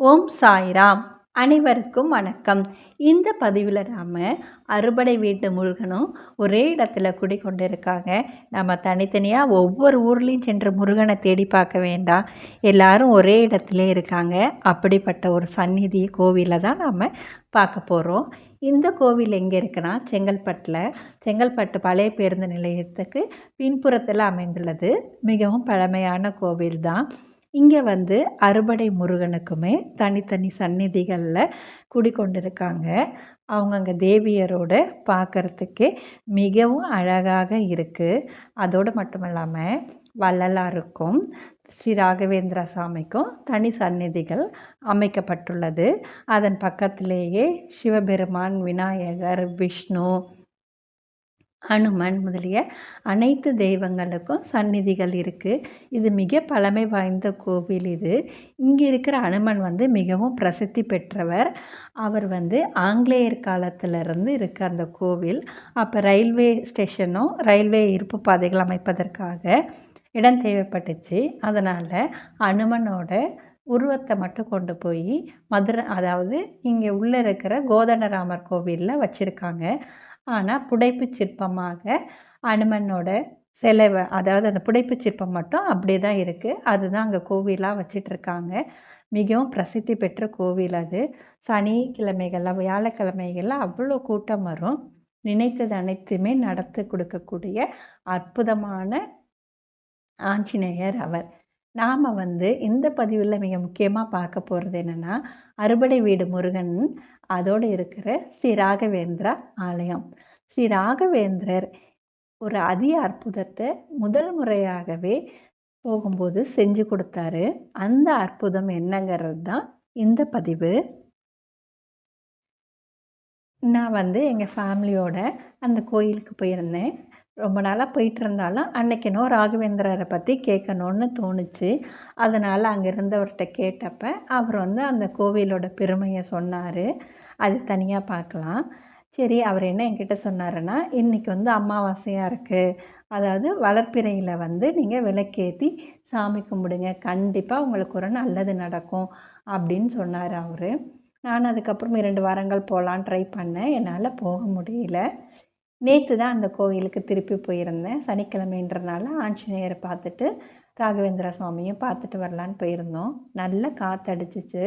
ஓம் சாய்ராம். அனைவருக்கும் வணக்கம். இந்த பதிவில் நாம் அறுபடை வீட்டு முருகனும் ஒரே இடத்துல குடிக்கொண்டு இருக்காங்க நம்ம தனித்தனியாக ஒவ்வொரு ஊர்லேயும் சென்று முருகனை தேடி பார்க்க வேண்டாம். எல்லாரும் ஒரே இடத்துல இருக்காங்க. அப்படிப்பட்ட ஒரு சந்நிதி கோவிலை தான் நாம் பார்க்க போகிறோம் இந்த கோவில் எங்கே இருக்குன்னா செங்கல்பட்டில். செங்கல்பட்டு பழைய பேருந்து நிலையத்துக்கு பின்புறத்தில் அமைந்துள்ளது. மிகவும் பழமையான கோவில் தான் இங்கே வந்து அறுபடை முருகனுக்குமே தனித்தனி சந்நிதிகளில் குடிக்கொண்டிருக்காங்க. அவங்க அங்கே தேவியரோட பார்க்குறதுக்கே மிகவும் அழகாக இருக்குது அதோடு மட்டும் இல்லாமல் வள்ளலாருக்கும் ஸ்ரீ ராகவேந்திர சாமிக்கும் தனி சந்நிதிகள் அமைக்கப்பட்டுள்ளது. அதன் பக்கத்திலேயே சிவபெருமான் விநாயகர் விஷ்ணு ஹனுமன் முதலிய அனைத்து தெய்வங்களுக்கும் சந்நிதிகள் இருக்குது இது மிக பழமை வாய்ந்த கோவில் இது. இங்கே இருக்கிற அனுமன் வந்து மிகவும் பிரசித்தி பெற்றவர். அவர் வந்து ஆங்கிலேயர் காலத்திலிருந்து இருக்க அந்த கோவில். அப்போ ரயில்வே ஸ்டேஷனும் ரயில்வே இருப்பு பாதைகள் அமைப்பதற்காக இடம் தேவைப்பட்டுச்சு. அதனால் அனுமனோட உருவத்தை மட்டும் கொண்டு போய் மதுரை அதாவது இங்கே உள்ளே இருக்கிற கோதண்டராமர் கோவிலில் வச்சுருக்காங்க. ஆனால் புடைப்பு சிற்பமாக அனுமனோட சிலை அதாவது அந்த புடைப்பு சிற்பம் மட்டும் அப்படியே தான் இருக்குது அதுதான் அங்கே கோவிலாக வச்சிட்ருக்காங்க. மிகவும் பிரசித்தி பெற்ற கோவில் அது. சனிக்கிழமைகளில் வியாழக்கிழமைகளில் அவ்வளோ கூட்டம் வரும். நினைத்தது அனைத்துமே நடத்து கொடுக்கக்கூடிய அற்புதமான ஆஞ்சநேயர் அவர். நாம் வந்து இந்த பதிவில் மிக முக்கியமாக பார்க்க போகிறது என்னென்னா அறுபடை வீடு முருகன் அதோடு இருக்கிற ஸ்ரீ ராகவேந்திரா ஆலயம். ஸ்ரீ ராகவேந்திரர் ஒரு அதி அற்புதத்தை முதல் முறையாகவே போகும்போது செஞ்சு கொடுத்தாரு. அந்த அற்புதம் என்னங்கிறது தான் இந்த பதிவு. நான் வந்து எங்கள் ஃபேமிலியோட அந்த கோயிலுக்கு போயிருந்தேன். ரொம்ப நாளாக போயிட்டு இருந்தாலும் அன்னைக்கினோ ராகவேந்திரரை பற்றி கேட்கணுன்னு தோணுச்சு. அதனால் அங்கே இருந்தவர்கிட்ட கேட்டப்ப அவர் வந்து அந்த கோவிலோட பெருமையை சொன்னார். அது தனியாக பார்க்கலாம் சரி அவர் என்ன என்கிட்ட சொன்னாருன்னா இன்றைக்கி வந்து அமாவாசையாக இருக்குது அதாவது வளர்ப்பிறையில் வந்து நீங்கள் விளக்கேற்றி சாமி கும்பிடுங்க. கண்டிப்பாக உங்களுக்கு ஒரு நல்லது நடக்கும். அப்படின்னு சொன்னார் அவர். நான் அதுக்கப்புறம் இரண்டு வாரங்கள் போகலான்னு ட்ரை பண்ணேன். என்னால் போக முடியல. நேற்று தான் அந்த கோயிலுக்கு திருப்பி போயிருந்தேன். சனிக்கிழமைன்றனால ஆஞ்சநேயரை பார்த்துட்டு ராகவேந்திர சுவாமியும் பார்த்துட்டு வரலான்னு போயிருந்தோம். நல்லா காற்றடிச்சிச்சு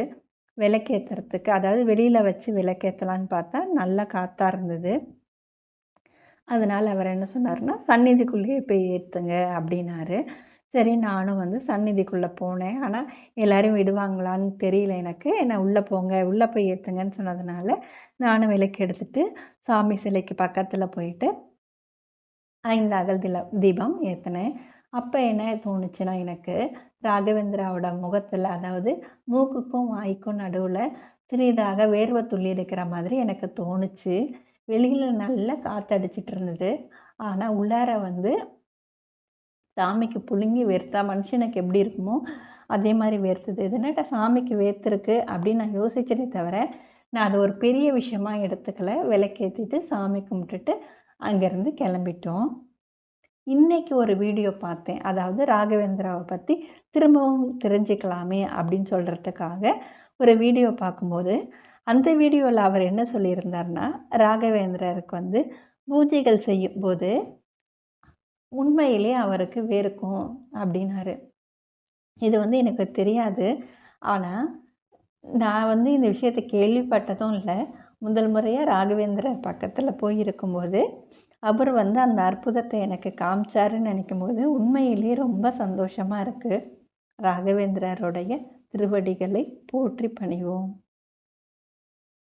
விளக்கேற்றுறதுக்கு அதாவது வெளியில் வச்சு விளக்கேற்றலான்னு பார்த்தா நல்ல காற்றாக இருந்தது. அதனால் அவர் என்ன சொன்னார்னா சந்நிதிக்குள்ளேயே போய் ஏற்றுங்க அப்படின்னாரு. சரி நானும் வந்து சந்நிதிக்குள்ளே போனேன். ஆனால் எல்லோரும் விடுவாங்களான்னு தெரியல எனக்கு. என்னை உள்ளே போங்க உள்ளே போய் ஏற்றுங்கன்னு சொன்னதுனால நானும் விளக்கு எடுத்துகிட்டு சாமி சிலைக்கு பக்கத்தில் போயிட்டு ஐந்து அகல் தில தீபம் ஏற்றினேன் அப்போ என்ன தோணுச்சுன்னா எனக்கு ராகவேந்திராவோட முகத்தில் அதாவது மூக்குக்கும் வாய்க்கும் நடுவில் சிறிதாக வேர்வை துள்ளி இருக்கிற மாதிரி எனக்கு தோணுச்சு. வெளியில் நல்லா காற்றடிச்சிட்டு இருந்தது. ஆனால் உள்ளார வந்து சாமிக்கு புழுங்கி வேர்த்தா மனுஷனுக்கு எப்படி இருக்குமோ அதே மாதிரி வேர்த்துது. இது என்னட்ட சாமிக்கு வேர்த்துருக்கு அப்படின்னு நான் யோசிச்சதே தவிர நான் அதை ஒரு பெரிய விஷயமா எடுத்துக்கல. விளக்கேற்றிட்டு சாமி கும்பிட்டுட்டு அங்கேருந்து கிளம்பிட்டோம். இன்றைக்கி ஒரு வீடியோ பார்த்தேன். அதாவது ராகவேந்திராவை பற்றி திரும்பவும் தெரிஞ்சுக்கலாமே அப்படின்னு சொல்கிறதுக்காக ஒரு வீடியோ பார்க்கும்போது அந்த வீடியோவில் அவர் என்ன சொல்லியிருந்தார்னா ராகவேந்திரருக்கு வந்து பூஜைகள் செய்யும்போது உண்மையிலே அவருக்கு வேர்க்கும் அப்படின்னாரு. இது வந்து எனக்கு தெரியாது. ஆனால் நான் வந்து இந்த விஷயத்தை கேள்விப்பட்டதும் இல்லை. முதல் முறையாக ராகவேந்திரர் பக்கத்தில் போயிருக்கும்போது அவர் வந்து அந்த அற்புதத்தை எனக்கு காமிச்சாருன்னு நினைக்கும் போது உண்மையிலேயே ரொம்ப சந்தோஷமாக இருக்குது ராகவேந்திரருடைய திருவடிகளை போற்றி பணிவோம்.